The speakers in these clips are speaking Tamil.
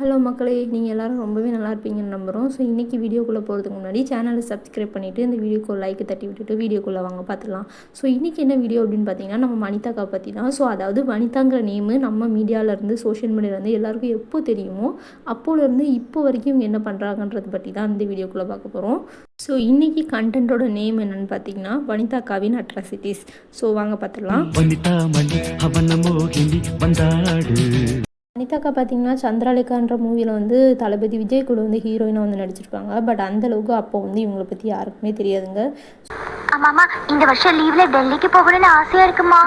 ஹலோ மக்களே நீங்கள் எல்லோரும் ரொம்பவே நல்லா இருப்பீங்கன்னு நம்புகிறோம் ஸோ இன்றைக்கி வீடியோக்குள்ளே போகிறதுக்கு முன்னாடி சேனலை சப்ஸ்கிரைப் பண்ணிவிட்டு இந்த வீடியோக்கு லைக் தட்டி விட்டுட்டு வீடியோக்குள்ளே வாங்க பார்த்துலாம் ஸோ இன்றைக்கி என்ன வீடியோ அப்படின்னு பார்த்தீங்கன்னா நம்ம மனிதாக்கா பற்றி தான். ஸோ அதாவது வனிதாங்கிற நேமு நம்ம மீடியாவிலேருந்து சோஷியல் மீடியாவிலேருந்து எல்லாருக்கும் எப்போ தெரியுமோ அப்போலேருந்து இப்போ வரைக்கும் இவங்க என்ன பண்ணுறாங்கன்றதை பற்றி தான் இந்த வீடியோக்குள்ளே பார்க்க போகிறோம் ஸோ இன்றைக்கி கண்டென்ட்டோட நேம் என்னென்னு பார்த்தீங்கன்னா வனிதாக்காவின் அட்ராசிட்டிஸ் ஸோ வாங்க பார்த்துடலாம் வனிதா அனிதாக்கா பார்த்தீங்கன்னா சந்திராலேகான்ற மூவியில் வந்து தளபதி விஜய் கூட வந்து ஹீரோயினாக வந்து நடிச்சிருப்பாங்க. பட் அந்த அளவுக்கு அப்போ வந்து இவங்களை பற்றி யாருக்குமே தெரியாதுங்க. ஆமாமா இந்த வருஷம் லீவ்ல டெல்லிக்கு போகணும்னு ஆசையா இருக்குமா?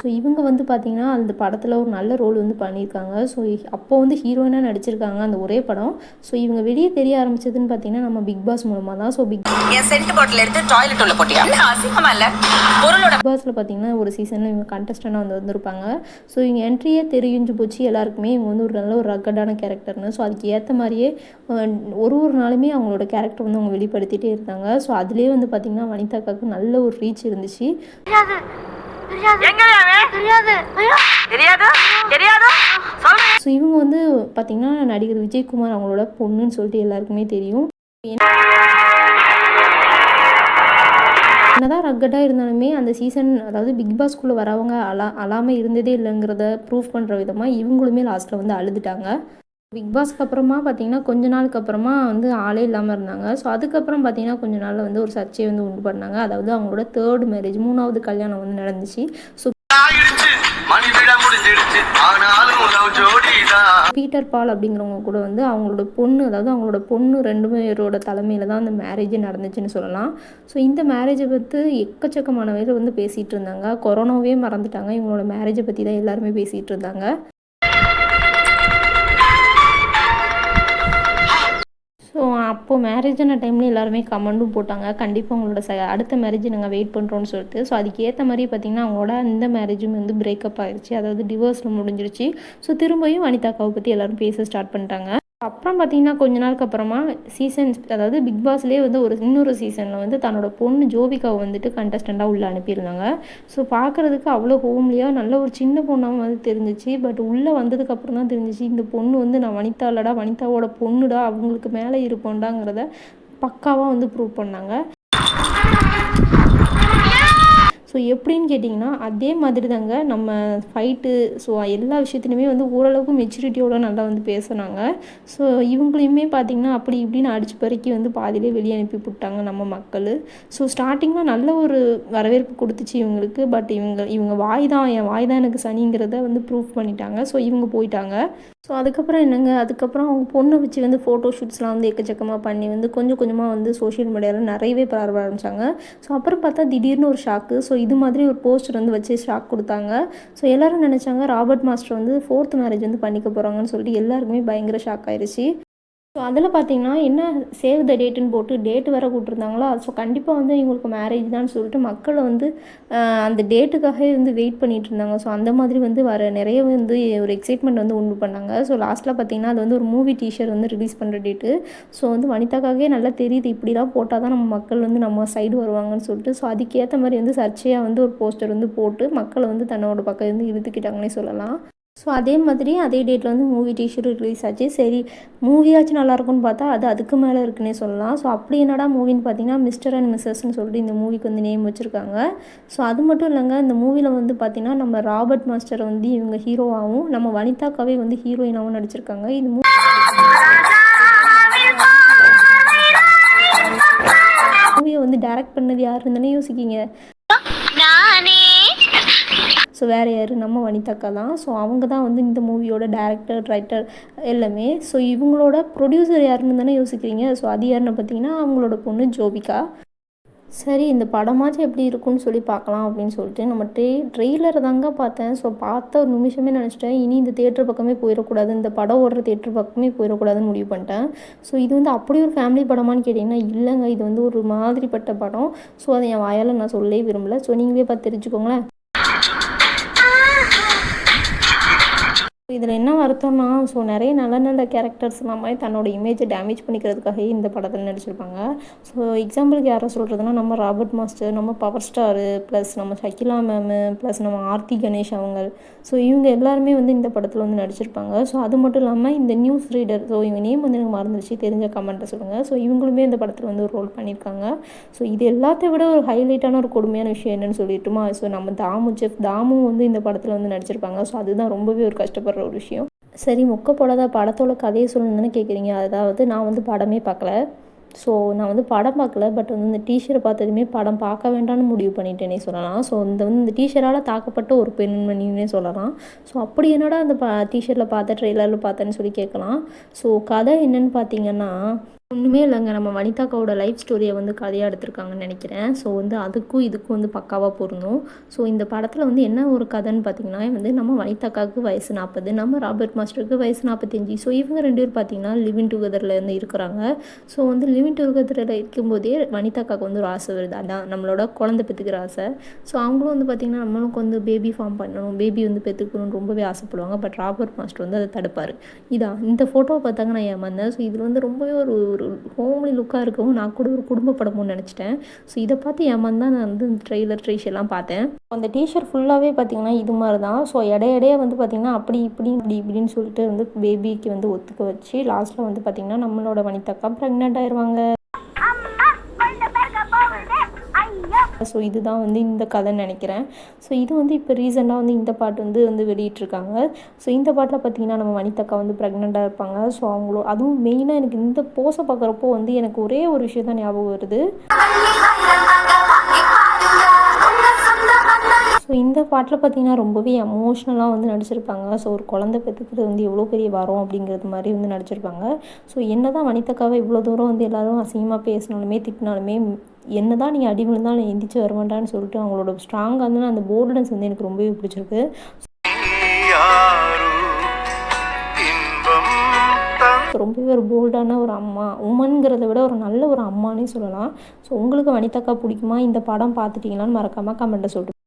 ஸோ இவங்க வந்து பார்த்திங்கன்னா அந்த படத்தில் ஒரு நல்ல ரோல் வந்து பண்ணியிருக்காங்க. ஸோ அப்போ வந்து ஹீரோயினாக நடிச்சிருக்காங்க அந்த ஒரே படம். ஸோ இவங்க வெளியே தெரிய ஆரம்பிச்சதுன்னு பார்த்தீங்கன்னா நம்ம பிக் பாஸ் மூலமாக தான். ஸோ பிக் என் சென்ட் பாட்டில் எடுத்து டாய்லெட் உள்ள போட்டியா? இல்ல பொருளோட பிக் பாஸில் பார்த்தீங்கன்னா ஒரு சீசனில் இவங்க கண்டஸ்டண்டாக வந்து வந்திருப்பாங்க. ஸோ இவங்க என்ட்ரியே தெரிஞ்சு போச்சு. எல்லாருக்குமே இவங்க வந்து ஒரு நல்ல ஒரு ரக்கடான கேரக்டர்னு ஸோ அதுக்கு ஏற்ற மாதிரியே ஒரு ஒரு நாளுமே அவங்களோட கேரக்டர் வந்து அவங்க வெளிப்படுத்திட்டே இருந்தாங்க. ஸோ அதுலேயே வந்து பார்த்திங்கன்னா வனிதாக்காவுக்கு நல்ல ஒரு ரீச் இருந்துச்சு. தெரியாது. தெரியாது. தெரியாது. ஐயோ. தெரியாதா? தெரியாதா? சொல்றேன் ஸோ இவங்க வந்து பார்த்திங்கன்னா நடிகர் விஜயகுமார் அவங்களோட பொண்ணுன்னு சொல்லிட்டு எல்லாருக்குமே தெரியும். என்னதான் ரக்கடாக இருந்தாலுமே அந்த சீசன் அதாவது பிக் பாஸ்க்குள்ளே வரவங்க அலா அழாமல் இருந்ததே இல்லைங்கிறத ப்ரூஃப் பண்ணுற விதமாக இவங்களுமே லாஸ்ட்டில் வந்து அழுதுட்டாங்க. பிக் பாஸ்க்கு அப்புறமா பார்த்தீங்கன்னா கொஞ்ச நாளுக்கு அப்புறமா வந்து ஆளே இல்லாமல் இருந்தாங்க. ஸோ அதுக்கப்புறம் பார்த்தீங்கன்னா கொஞ்ச நாளில் வந்து ஒரு சர்ச்சையை வந்து உண்டு பண்ணாங்க. அதாவது அவங்களோட தேர்ட் மேரேஜ் மூணாவது கல்யாணம் வந்து நடந்துச்சு. ஸோ பீட்டர் பால் அப்படிங்கிறவங்க கூட வந்து அவங்களோட பொண்ணு அதாவது அவங்களோட பொண்ணு ரெண்டு பேரோட தலைமையில் தான் அந்த மேரேஜே நடந்துச்சுன்னு சொல்லலாம். ஸோ இந்த மேரேஜை பற்றி எக்கச்சக்கமான பேர் வந்து பேசிகிட்டு இருந்தாங்க. கொரோனாவே மறந்துட்டாங்க. இவங்களோட மேரேஜை பற்றி தான் எல்லாருமே பேசிகிட்டு இருந்தாங்க. ஸோ அப்போது மேரேஜான டைமில் எல்லாருமே கமெண்டும் போட்டாங்க. கண்டிப்பாக உங்களோட ச அடுத்த மேரேஜ் நாங்கள் வெயிட் பண்ணுறோன்னு சொல்லிட்டு. ஸோ அதுக்கேற்ற மாதிரி பார்த்திங்கன்னா அவங்களோட இந்த மேரேஜும் வந்து பிரேக்கப் ஆகிடுச்சு அதாவது டிவோர்ஸில் முடிஞ்சிருச்சு. ஸோ திரும்பியும் வனிதாக்காவை பற்றி எல்லோரும் பேச ஸ்டார்ட் பண்ணிட்டாங்க. அப்புறம் பார்த்தீங்கன்னா கொஞ்ச நாளுக்கு அப்புறமா சீசன்ஸ் அதாவது பிக் பாஸ்லேயே வந்து ஒரு இன்னொரு சீசனில் வந்து தன்னோட பொண்ணு ஜோபிகாவை வந்துட்டு கண்டஸ்டண்ட்டாக உள்ளே அனுப்பியிருந்தாங்க. ஸோ பார்க்குறதுக்கு அவ்வளோ ஹோம்லியாக நல்ல ஒரு சின்ன பொண்ணாக வந்து தெரிஞ்சிச்சு. பட் உள்ளே வந்ததுக்கப்புறம் தான் தெரிஞ்சிச்சு இந்த பொண்ணு வந்து நான் வனிதா இல்லடா வனிதாவோட பொண்ணுடா அவங்களுக்கு மேலே இருப்போண்டாங்கிறத பக்காவாக வந்து ப்ரூவ் பண்ணாங்க. ஸோ எப்படின்னு கேட்டிங்கன்னா அதே மாதிரி தாங்க நம்ம ஃபைட்டு ஸோ எல்லா விஷயத்துலையுமே வந்து ஓரளவுக்கு மெச்சூரிட்டியோட நல்லா வந்து பேசுனாங்க. ஸோ இவங்களையுமே பார்த்திங்கன்னா அப்படி இப்படின்னு அடிச்சு பறிக்கி வந்து பாதியிலே வெளியே அனுப்பி விட்டாங்க நம்ம மக்கள். ஸோ ஸ்டார்டிங்கில் நல்ல ஒரு வரவேற்பு கொடுத்துச்சு இவங்களுக்கு. பட் இவங்க இவங்க வாய் தான் என் வாய் தான் எனக்கு சனிங்கிறத வந்து ப்ரூஃப் பண்ணிட்டாங்க. ஸோ இவங்க போயிட்டாங்க. ஸோ அதுக்கப்புறம் என்னங்க? அதுக்கப்புறம் அவங்க பொண்ணை வச்சு வந்து ஃபோட்டோ ஷூட்ஸ்லாம் வந்து எக்கச்சக்கமாக பண்ணி வந்து கொஞ்சம் கொஞ்சமாக வந்து சோஷியல் மீடியாவில் நிறையவே பரவ ஆரம்பித்தாங்க ஸோ அப்புறம் பார்த்தா திடீர்னு ஒரு ஷாக்கு ஸோ இது மாதிரி ஒரு போஸ்டர் வந்து வச்சு ஷாக் கொடுத்தாங்க. ஸோ எல்லாரும் நினச்சாங்க ராபர்ட் மாஸ்டர் வந்து ஃபோர்த் மேரேஜ் வந்து பண்ணிக்க போகிறாங்கன்னு சொல்லிட்டு எல்லாருக்குமே பயங்கர ஷாக் ஆயிருச்சு. ஸோ அதில் பார்த்தீங்கன்னா என்ன சேவ் த டேட்டுன்னு போட்டு டேட் வேறு கூப்பிட்ருந்தாங்களா ஸோ கண்டிப்பாக வந்து இவங்களுக்கு மேரேஜ் தான் சொல்லிட்டு மக்களை வந்து அந்த டேட்டுக்காகவே வந்து வெயிட் பண்ணிட்டு இருந்தாங்க. ஸோ அந்த மாதிரி வந்து வர நிறைய வந்து ஒரு எக்ஸைட்மெண்ட் வந்து உண்டு பண்ணாங்க. ஸோ லாஸ்ட்டில் பார்த்தீங்கன்னா அது வந்து ஒரு மூவி டீஷர் வந்து ரிலீஸ் பண்ணுற டேட்டு ஸோ வந்து வனிதாக்காகவே நல்லா தெரியுது. இப்படிலாம் போட்டால் தான் நம்ம மக்கள் வந்து நம்ம சைடு வருவாங்கன்னு சொல்லிட்டு ஸோ அதுக்கேற்ற மாதிரி வந்து சர்ச்சையாக வந்து ஒரு போஸ்டர் வந்து போட்டு மக்களை வந்து தன்னோட பக்கம் வந்து இழுத்துக்கிட்டாங்கன்னே சொல்லலாம். ஸோ அதே மாதிரி அதே டேட்டில் வந்து மூவி டிஷர்ட் ரிலீஸ் ஆச்சு. சரி மூவியாச்சும் நல்லா இருக்கும்னு பார்த்தா அது அதுக்கு மேலே இருக்குன்னே சொல்லலாம். ஸோ அப்படி என்னடா மூவின்னு பார்த்தீங்கன்னா மிஸ்டர் அண்ட் மிஸ்ஸஸ்ன்னு சொல்லிட்டு இந்த மூவிக்கு வந்து நேம் வச்சுருக்காங்க. ஸோ அது மட்டும் இல்லைங்க இந்த மூவியில் வந்து பார்த்தீங்கன்னா நம்ம ராபர்ட் மாஸ்டர் வந்து இவங்க ஹீரோவாகவும் நம்ம வனிதாக்காவே வந்து ஹீரோயினாகவும் நடிச்சிருக்காங்க. இது மூவி மூவியை வந்து டைரக்ட் பண்ணது யாருன்னு யோசிக்கிங்க ஸோ வேறு யார்? நம்ம வனிதாக்கா தான். ஸோ அவங்க தான் வந்து இந்த மூவியோட டேரக்டர் ரைட்டர் எல்லாமே. ஸோ இவங்களோட ப்ரொடியூசர் யாருன்னு தானே யோசிக்கிறீங்க? ஸோ அது யாருன்னு பார்த்தீங்கன்னா அவங்களோட பொண்ணு ஜோபிகா. சரி இந்த படமாச்சும் எப்படி இருக்கும்னு சொல்லி பார்க்கலாம் அப்படின்னு சொல்லிட்டு நம்ம ட்ரெய் ட்ரெய்லர் தாங்க பார்த்தேன். ஸோ பார்த்த ஒரு நிமிஷமே நினச்சிட்டேன். இனி இந்த தேட்டர் பக்கமே போயிடக்கூடாது. இந்த படம் ஓடுற தேட்டர் பக்கமே போயிடக்கூடாதுன்னு முடிவு பண்ணிட்டேன். ஸோ இது வந்து அப்படி ஒரு ஃபேமிலி படமான்னு கேட்டிங்கன்னா இல்லைங்க. இது வந்து ஒரு மாதிரிப்பட்ட படம். ஸோ அதை என் வாயால் நான் சொல்லவே விரும்பலை. ஸோ நீங்களே பார்த்து தெரிஞ்சுக்கோங்களேன். இதில் என்ன வருத்தம்னா ஸோ நிறைய நல்ல நல்ல கேரக்டர்ஸ் எல்லாமே தன்னோட இமேஜை டேமேஜ் பண்ணிக்கிறதுக்காகவே இந்த படத்தில் நடிச்சிருப்பாங்க. ஸோ எக்ஸாம்பிளுக்கு யாரை சொல்கிறதுனா நம்ம ராபர்ட் மாஸ்டர் நம்ம பவர் ஸ்டாரு ப்ளஸ் நம்ம ஷக்கிலா மேமு ப்ளஸ் நம்ம ஆர்த்தி கணேஷ் அவங்க ஸோ இவங்க எல்லாருமே வந்து இந்த படத்தில் வந்து நடிச்சிருப்பாங்க. ஸோ அது மட்டும் இல்லாமல் இந்த நியூஸ் ரீடர் ஸோ இவங்க நேம் வந்து எனக்கு மறந்துருச்சு தெரிஞ்ச கமெண்ட்டை சொல்லுங்கள் ஸோ இவங்களுமே இந்த படத்தில் வந்து ஒரு ரோல் பண்ணியிருக்காங்க. ஸோ இது எல்லாத்தை விட ஒரு ஹைலைட்டான ஒரு கொடுமையான விஷயம் என்னென்னு சொல்லிட்டுமா ஸோ நம்ம தாமு செஃப் தாமும் வந்து இந்த படத்தில் வந்து நடிச்சிருப்பாங்க. ஸோ அதுதான் ரொம்பவே ஒரு கஷ்டப்படுற ஒரு விஷயம். சரி முக்க போடாத படத்தோட கதையை சொல்லணும்னு கேட்குறீங்க அதாவது நான் வந்து படமே பார்க்கல ஸோ நான் வந்து படம் பார்க்கல பட் வந்து இந்த டீஷர்ட் பார்த்ததுமே படம் பார்க்க வேண்டாம்னு முடிவு பண்ணிட்டேனே சொல்லலாம். ஸோ இந்த வந்து இந்த டீச்சரால் தாக்கப்பட்ட ஒரு பெண்மணின்னே சொல்லலாம். ஸோ அப்படி என்னடா அந்த ப டீஷர்ட்டில் பார்த்த ட்ரெய்லரில் பார்த்தேன்னு சொல்லி கேட்கலாம். ஸோ கதை என்னன்னு பார்த்தீங்கன்னா ஒன்றுமே இல்லைங்க. நம்ம வனிதாக்காவோட லைஃப் ஸ்டோரியை வந்து கதையாக எடுத்திருக்காங்கன்னு நினைக்கிறேன். ஸோ வந்து அதுக்கும் இதுக்கும் வந்து பக்காவாக பொருந்தும். ஸோ இந்த படத்தில் வந்து என்ன ஒரு கதைன்னு பார்த்தீங்கன்னா வந்து நம்ம வனிதாக்காவுக்கு வயசு நாற்பது நம்ம ராபர்ட் மாஸ்டருக்கு வயசு நாற்பத்தஞ்சு ஸோ இவங்க ரெண்டு பேர் பார்த்தீங்கன்னா லிவிங் டுகெதரில் இருந்து இருக்கிறாங்க. ஸோ வந்து லிவிங் டுகெதரில் இருக்கும்போதே வனிதாக்காவுக்கு வந்து ஒரு ஆசை வருது. அதான் நம்மளோட குழந்தை பெற்றுக்கிற ஆசை. ஸோ அவங்களும் வந்து பார்த்திங்கன்னா நம்மளுக்கு வந்து பேபி ஃபார்ம் பண்ணணும் பேபி வந்து பெற்றுக்கணும்னு ரொம்பவே ஆசைப்படுவாங்க. பட் ராபர்ட் மாஸ்டர் வந்து அதை தடுப்பார். இதான். இந்த ஃபோட்டோவை பார்த்தாங்க நான் ஏமாந்தேன். ஸோ இதில் வந்து ரொம்பவே ஒரு ஒரு ஹோம்லி லுக்காக இருக்கவும் நான் கூட ஒரு குடும்ப படமும் நினச்சிட்டேன். ஸோ இதை பார்த்து ஏமாந்து தான் நான் வந்து இந்த ட்ரெய்லர் ட்ரீஷ் எல்லாம் பார்த்தேன். அந்த டிஷர்ட் ஃபுல்லாகவே பார்த்தீங்கன்னா இது மாதிரி தான். ஸோ இடையிடையே வந்து பார்த்திங்கன்னா அப்படி இப்படி இப்படி இப்படின்னு சொல்லிட்டு வந்து பேபிக்கு வந்து ஒத்துக்க வச்சு லாஸ்ட்டில் வந்து பார்த்திங்கன்னா நம்மளோட வனிதாக்கா ப்ரெக்னென்ட் ஆயிடுவாங்க ஸோ இதுதான் வந்து இந்த கதைன்னு நினைக்கிறேன். ஸோ இது வந்து இப்போ ரீசெண்டாக வந்து இந்த பாட்டு வந்து வந்து வெளியிட்ருக்காங்க ஸோ இந்த பாட்டில் பார்த்தீங்கன்னா நம்ம மணித்தக்கா வந்து ப்ரெக்னெண்ட்டாக இருப்பாங்க. ஸோ அவங்களோ அதுவும் மெயினாக எனக்கு இந்த போஸை பார்க்குறப்போ வந்து எனக்கு ஒரே ஒரு விஷயம் தான் ஞாபகம் வருது. ஸோ இந்த பாட்டில் பார்த்தீங்கன்னா ரொம்பவே எமோஷ்னலாக வந்து நடிச்சிருப்பாங்க. ஸோ ஒரு குழந்தை பெற்றுக்கிறது வந்து எவ்வளோ பெரிய வரம் அப்படிங்கிறது மாதிரி வந்து நடிச்சிருப்பாங்க. ஸோ என்ன தான் வனிதக்காவை இவ்வளோ தூரம் வந்து எல்லோரும் அசிங்கமாக பேசினாலுமே திட்டினாலுமே என்ன தான் நீங்கள் அடி விழுந்தாலும் எந்திரிச்சு வரமாட்டான்னு சொல்லிட்டு அவங்களோட ஸ்ட்ராங்காக வந்து அந்த போல்ட்னஸ் வந்து எனக்கு ரொம்பவே பிடிச்சிருக்கு. ரொம்பவே ஒரு போல்டான ஒரு அம்மா உமன்கிறத விட ஒரு நல்ல ஒரு அம்மானே சொல்லலாம். ஸோ உங்களுக்கு வனிதாக்கா பிடிக்குமா? இந்த படம் பார்த்துட்டீங்களான்னு மறக்காமல் கமெண்ட்டை சொல்லிட்டு